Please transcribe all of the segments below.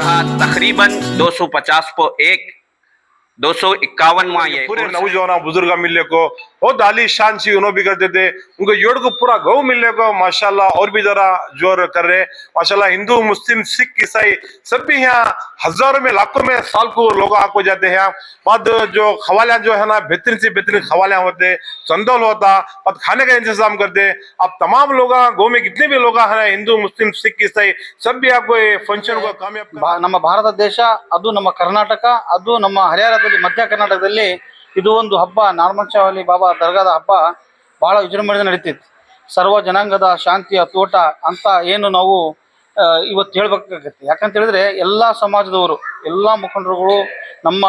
रहा तकरीबन 250 सौ पचास पो एक दो सौ इक्यावनवा ये पूरे नौजवान बुजुर्ग मिलने को बहुत आली शान सी उन्होंने भी करते थे उनको योड़ को पूरा गौ मिलने को माशाल्लाह और भी जरा जोर कर रहे माशाल्लाह हिंदू मुस्लिम सिख ईसाई सब भी यहाँ हजारों में लाखों में साल को लोग आको जाते हैं यहाँ बाद जो खवालियाँ जो है ना बेहतरीन से बेहतरीन खवालियाँ होते चंदौल होता बाद खाने का इंतजाम करते अब तमाम लोग गौ में कितने भी लोग हैं हिंदू मुस्लिम सिख ईसाई सब भी आपको ये फंक्शन को कामयाब ಭಾ- ನಮ್ಮ ಭಾರತ ದೇಶ ಅದು ನಮ್ಮ ಕರ್ನಾಟಕ ಅದು ನಮ್ಮ ಹರಿಯಾಣದಲ್ಲಿ ಮಧ್ಯ ಕರ್ನಾಟಕದಲ್ಲಿ ಇದು ಒಂದು ಹಬ್ಬ. ನಾರ್ಮಂಚಾವಲಿ ಬಾಬಾ ದರ್ಗಾದ ಹಬ್ಬ ಬಹಳ ವಿಜೃಂಭಣೆಯಿಂದ ನಡೀತಿತ್ತು. ಸರ್ವ ಜನಾಂಗದ ಶಾಂತಿಯ ತೋಟ ಅಂತ ಏನು ನಾವು ಇವತ್ತು ಹೇಳ್ಬೇಕಾಗತ್ತೆ. ಯಾಕಂತ ಹೇಳಿದ್ರೆ ಎಲ್ಲ ಸಮಾಜದವರು, ಎಲ್ಲ ಮುಖಂಡರುಗಳು, ನಮ್ಮ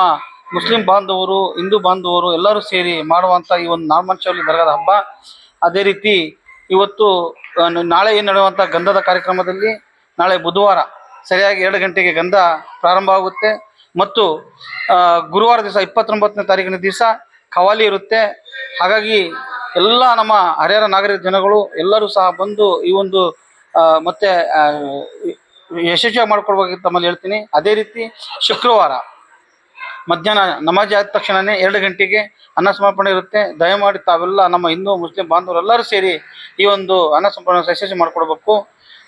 ಮುಸ್ಲಿಂ ಬಾಂಧವರು, ಹಿಂದೂ ಬಾಂಧವರು ಎಲ್ಲರೂ ಸೇರಿ ಮಾಡುವಂಥ ಈ ಒಂದು ನಾರ್ಮಂಚಾವಲಿ ದರ್ಗಾದ ಹಬ್ಬ. ಅದೇ ರೀತಿ ಇವತ್ತು ನಾಳೆ ಏನು ನಡೆಯುವಂಥ ಗಂಧದ ಕಾರ್ಯಕ್ರಮದಲ್ಲಿ ನಾಳೆ ಬುಧವಾರ ಸರಿಯಾಗಿ ಎರಡು ಗಂಟೆಗೆ ಗಂಧ ಪ್ರಾರಂಭ ಆಗುತ್ತೆ ಮತ್ತು ಗುರುವಾರ ದಿವಸ ಇಪ್ಪತ್ತೊಂಬತ್ತನೇ ತಾರೀಕಿನ ದಿವಸ ಖವಾಲಿ ಇರುತ್ತೆ. ಹಾಗಾಗಿ ಎಲ್ಲ ನಮ್ಮ ಹರಿಹರ ನಾಗರಿಕ ಜನಗಳು ಎಲ್ಲರೂ ಸಹ ಬಂದು ಈ ಒಂದು ಮತ್ತೆ ಯಶಸ್ವಿ ಅಂತ ತಮ್ಮಲ್ಲಿ ಹೇಳ್ತೀನಿ. ಅದೇ ರೀತಿ ಶುಕ್ರವಾರ. ಮಧ್ಯಾಹ್ನ ನಮಾಜ್ ಆದ ತಕ್ಷಣನೇ ಎರಡು ಗಂಟೆಗೆ ಅನ್ನ ಸಮರ್ಪಣೆ ಇರುತ್ತೆ. ದಯಮಾಡಿ ತಾವೆಲ್ಲ ನಮ್ಮ ಹಿಂದೂ, ಮುಸ್ಲಿಂ ಬಾಂಧವರೆಲ್ಲರೂ ಸೇರಿ ಈ ಒಂದು ಅನ್ನ ಸಮರ್ಪಣೆ ಯಶಸ್ವಿ ಮಾಡಿಕೊಡ್ಬೇಕು.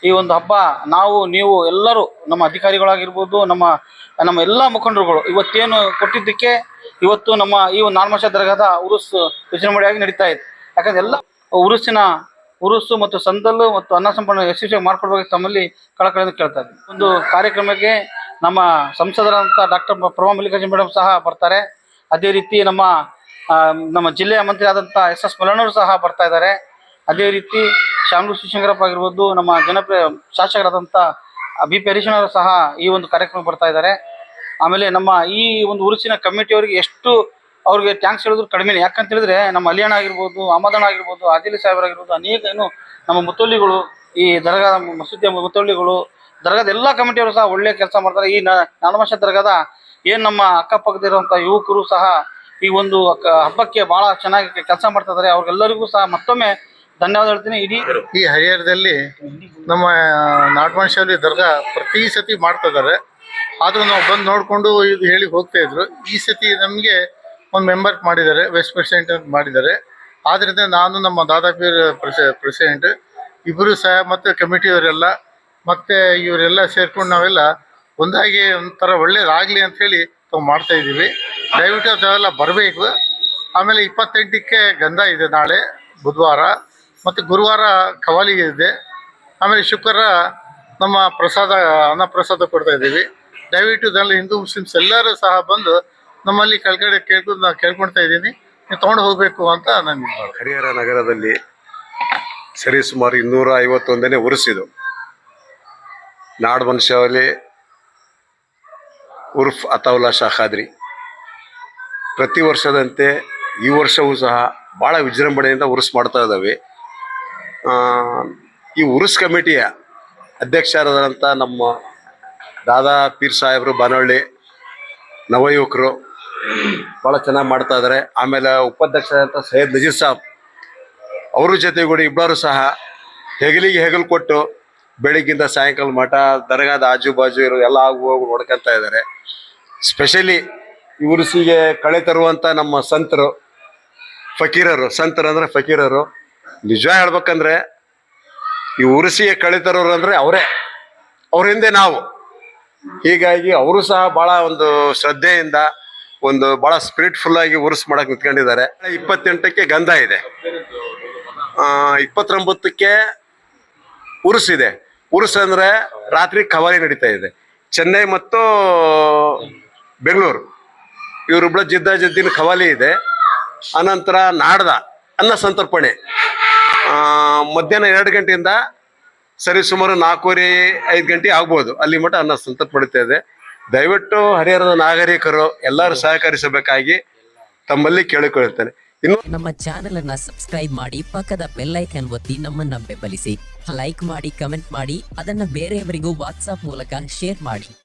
ಈ ಒಂದು ಹಬ್ಬ ನಾವು, ನೀವು ಎಲ್ಲರೂ ನಮ್ಮ ಅಧಿಕಾರಿಗಳಾಗಿರ್ಬೋದು, ನಮ್ಮ ನಮ್ಮ ಎಲ್ಲ ಮುಖಂಡರುಗಳು ಇವತ್ತೇನು ಕೊಟ್ಟಿದ್ದಕ್ಕೆ ಇವತ್ತು ನಮ್ಮ ಈ ಒಂದು ನಾಲ್ಮಶ ದರ್ಗಾದ ಉರುಸ್ ವಿಜೃಂಭಣೆಯಾಗಿ ನಡೀತಾ ಇದೆ. ಯಾಕಂದ್ರೆ ಎಲ್ಲ ಉರುಸಿನ, ಉರುಸು ಮತ್ತು ಸಂದಲ್ಲು ಮತ್ತು ಅನ್ನ ಸಂಪರ್ಣ ಯಶಸ್ವಿಯಾಗಿ ಮಾಡಿಕೊಡ್ಬೇಕು ತಮ್ಮಲ್ಲಿ ಕಳಕಳಿಯಿಂದ ಕೇಳ್ತಾ ಇದ್ದೀನಿ. ಒಂದು ಕಾರ್ಯಕ್ರಮಕ್ಕೆ ನಮ್ಮ ಸಂಸದರಂತ ಡಾಕ್ಟರ್ ಪ್ರಭಾ ಮಲ್ಲಿಕಾರ್ಜುನ್ ಮೇಡಮ್ ಸಹ ಬರ್ತಾರೆ. ಅದೇ ರೀತಿ ನಮ್ಮ ನಮ್ಮ ಜಿಲ್ಲೆಯ ಮಂತ್ರಿ ಆದಂಥ ಎಸ್ ಎಸ್ ಮಲ್ಲಣ್ಣವರು ಸಹ ಬರ್ತಾ ಇದ್ದಾರೆ. ಅದೇ ರೀತಿ ಶಾಮಲು ಶಿವಶಂಕರಪ್ಪ ಆಗಿರ್ಬೋದು, ನಮ್ಮ ಜನಪ್ರಿಯ ಶಾಸಕರಾದಂಥ ಬಿ ಪಿ ಹರೀಶನವರು ಸಹ ಈ ಒಂದು ಕಾರ್ಯಕ್ರಮ ಬರ್ತಾ ಇದ್ದಾರೆ. ಆಮೇಲೆ ನಮ್ಮ ಈ ಒಂದು ಉರುಸಿನ ಕಮಿಟಿಯವರಿಗೆ ಎಷ್ಟು ಅವ್ರಿಗೆ ಟ್ಯಾಂಕ್ಸ್ ಹೇಳಿದ್ರು ಕಡಿಮೆ ಯಾಕಂತ ಹೇಳಿದ್ರೆ ನಮ್ಮ ಅಲಿಯಾಣ ಆಗಿರ್ಬೋದು ಅಮದಣ ಆಗಿರ್ಬೋದು ಆದಿಲ್ ಸಾಹೇಬರಾಗಿರ್ಬೋದು, ಅನೇಕ ಏನು ನಮ್ಮ ಮುತ್ತೊಳ್ಳಿಗಳು ಈ ದರ್ಗಾ ಮಸೂದಿಯ ಮುತ್ತೊಳ್ಳಿಗಳು ದರ್ಗಾದ ಎಲ್ಲ ಕಮಿಟಿಯವರು ಸಹ ಒಳ್ಳೆ ಕೆಲಸ ಮಾಡ್ತಾರೆ. ಈ ನಾನಮಶ ದರ್ಗಾದ ಏನು ನಮ್ಮ ಅಕ್ಕಪಕ್ಕದಿರುವಂಥ ಯುವಕರು ಸಹ ಈ ಒಂದು ಹಬ್ಬಕ್ಕೆ ಬಹಳ ಚೆನ್ನಾಗಿ ಕೆಲಸ ಮಾಡ್ತಾ ಇದ್ದಾರೆ ಅವ್ರಿಗೆಲ್ಲರಿಗೂ ಸಹ ಮತ್ತೊಮ್ಮೆ ಧನ್ಯವಾದ ಹೇಳ್ತೀನಿ. ಇಡೀ ಈ ಹರಿಹರದಲ್ಲಿ ನಮ್ಮ ನಾಟಮಾಂಶಲ್ಲಿ ದರ್ಗಾ ಪ್ರತಿ ಸತಿ ಮಾಡ್ತಾ ಇದ್ದಾರೆ. ಆದರೂ ನಾವು ಬಂದು ನೋಡಿಕೊಂಡು ಇದು ಹೇಳಿ ಹೋಗ್ತಾ ಇದ್ರು. ಈ ಸತಿ ನಮಗೆ ಒಂದು ಮೆಂಬರ್ ಮಾಡಿದ್ದಾರೆ ವೆಸ್ಟ್ ಪ್ರೆಸಿಡೆಂಟ್ ಅಂತ ಮಾಡಿದ್ದಾರೆ. ಆದ್ರಿಂದ ನಾನು ನಮ್ಮ ದಾದಾಪೀರ್ ಪ್ರೆಸಿ, ಪ್ರೆಸಿಡೆಂಟ್ ಇಬ್ಬರು ಸಹ ಮತ್ತು ಕಮಿಟಿಯವರೆಲ್ಲ ಮತ್ತು ಇವರೆಲ್ಲ ಸೇರ್ಕೊಂಡು ನಾವೆಲ್ಲ ಒಂದಾಗಿ ಒಂಥರ ಒಳ್ಳೇದಾಗಲಿ ಅಂಥೇಳಿ ನಾವು ಮಾಡ್ತಾ ಇದ್ದೀವಿ. ದಯವಿಟ್ಟು ಅದೆಲ್ಲ ಬರಬೇಕು. ಆಮೇಲೆ ಇಪ್ಪತ್ತೆಂಟಕ್ಕೆ ಗಂಧ ಇದೆ ನಾಳೆ, ಬುಧವಾರ, ಮತ್ತು ಗುರುವಾರ ಕವಾಲಿ ಇದೆ. ಆಮೇಲೆ ಶುಕ್ರವಾರ ನಮ್ಮ ಪ್ರಸಾದ, ಅನ್ನ ಪ್ರಸಾದ ಕೊಡ್ತಾ ಇದ್ದೀವಿ. ದಯವಿಟ್ಟು ಇದರಲ್ಲಿ ಹಿಂದೂ ಮುಸ್ಲಿಮ್ಸ್ ಎಲ್ಲರೂ ಸಹ ಬಂದು ನಮ್ಮಲ್ಲಿ ಕೆಳಗಡೆ ಕೇಳ್ಕೊಂಡು ನಾನು ಕೇಳ್ಕೊಳ್ತಾ ಇದ್ದೀನಿ. ನೀವು ತೊಗೊಂಡು ಹೋಗಬೇಕು ಅಂತ ನಾನು ಇದು. ಹರಿಹರ ನಗರದಲ್ಲಿ ಸರಿಸುಮಾರು ಇನ್ನೂರ ಐವತ್ತೊಂದನೇ ಉರುಸಿದು ನಾಡ್ ಮನುಷ್ಯವಲ್ಲಿ ಉರ್ಫ್ ಅತಾವುಲ್ಲಾ ಶಾ ಖಾದ್ರಿ. ಪ್ರತಿ ವರ್ಷದಂತೆ ಈ ವರ್ಷವೂ ಸಹ ಭಾಳ ವಿಜೃಂಭಣೆಯಿಂದ ಉರುಸ್ ಮಾಡ್ತಾ ಇದ್ದಾವೆ ಈ ಉರುಸ್ ಕಮಿಟಿಯ ಅಧ್ಯಕ್ಷರಾದಂಥ ನಮ್ಮ ದಾದಾ ಪೀರ್ ಸಾಹೇಬರು ಬಾನಹಳ್ಳಿ ನವಯುವಕರು ಭಾಳ ಚೆನ್ನಾಗಿ ಮಾಡ್ತಾ ಇದ್ದಾರೆ ಆಮೇಲೆ ಉಪಾಧ್ಯಕ್ಷರಾದಂಥ ಸೈಯದ್ ನಜೀರ್ ಸಾಬ್, ಅವ್ರ ಜೊತೆಗೂಡಿ ಇಬ್ಬರು ಸಹ ಹೆಗಲಿಗೆ ಹೆಗಲು ಕೊಟ್ಟು ಬೆಳಿಗ್ಗಿಂದ ಸಾಯಂಕಾಲ ಮಠ, ದರ್ಗಾದ ಆಜು ಬಾಜು ಇರೋ ಎಲ್ಲ ಆಗು ಹೋಗಿ ನೋಡ್ಕೊಂತ ಇದ್ದಾರೆ ಸ್ಪೆಷಲಿ ಇವ್ರಸಿಗೆ ಕಳೆ ತರುವಂಥ ನಮ್ಮ ಸಂತರು, ಫಕೀರರು, ಸಂತರು ಅಂದ್ರೆ ಫಕೀರರು. ನಿಜ ಹೇಳ್ಬೇಕಂದ್ರೆ ಈ ಉರುಸಿಗೆ ಕಳೆ ತರೋರು ಅಂದ್ರೆ ಅವರೇ, ಅವ್ರ ಹಿಂದೆ ನಾವು. ಹೀಗಾಗಿ ಅವರು ಸಹ ಬಹಳ ಒಂದು ಶ್ರದ್ಧೆಯಿಂದ ಒಂದು ಬಹಳ ಸ್ಪಿರಿಟ್ಫುಲ್ ಆಗಿ ಉರುಸ್ ಮಾಡಕ್ ನಿಂತ್ಕೊಂಡಿದ್ದಾರೆ. ಇಪ್ಪತ್ತೆಂಟಕ್ಕೆ ಗಂಧ ಇದೆ. ಇಪ್ಪತ್ತೊಂಬತ್ತಕ್ಕೆ ಇದೆ. ಉರುಸ್ ಅಂದ್ರೆ ರಾತ್ರಿ ಕವಾಲಿ ನಡೀತಾ ಇದೆ. ಚೆನ್ನೈ ಮತ್ತು ಬೆಂಗಳೂರು. ಇವರಿಬ್ಬಳ ಜಿದ್ದ ಜಿದ್ದಿನ ಕವಾಲಿ ಇದೆ. ಅನಂತರ ನಾಡ್ದ, ಅನ್ನ ಸಂತರ್ಪಣೆ. ಮಧ್ಯಾಹ್ನ ಎರಡು ಗಂಟೆಯಿಂದ ಸರಿ ಸುಮಾರು ನಾಲ್ಕೂವರೆ, ಐದು ಗಂಟೆ ಆಗ್ಬೋದು. ಅಲ್ಲಿ ಮಟ್ಟ ಅನ್ನ ಸಂತರ್ಪಡಿತಾ ಇದೆ. ದಯವಿಟ್ಟು ಹರಿಹರದ ನಾಗರಿಕರು ಎಲ್ಲರೂ ಸಹಕರಿಸಬೇಕಾಗಿ ತಮ್ಮಲ್ಲಿ ಕೇಳಿಕೊಳ್ಳುತ್ತೇನೆ. ನಮ್ಮ ಚಾನೆಲ್ ಅನ್ನ ಸಬ್ಸ್ಕ್ರೈಬ್ ಮಾಡಿ, ಪಕ್ಕದ ಬೆಲ್ಲೈಕನ್ ಒತ್ತಿ ನಮ್ಮನ್ನ ಬೆಂಬಲಿಸಿ. ಲೈಕ್ ಮಾಡಿ ಕಮೆಂಟ್ ಮಾಡಿ, ಅದನ್ನ ಬೇರೆಯವರಿಗೂ ವಾಟ್ಸ್ಆಪ್ ಮೂಲಕ ಶೇರ್ ಮಾಡಿ.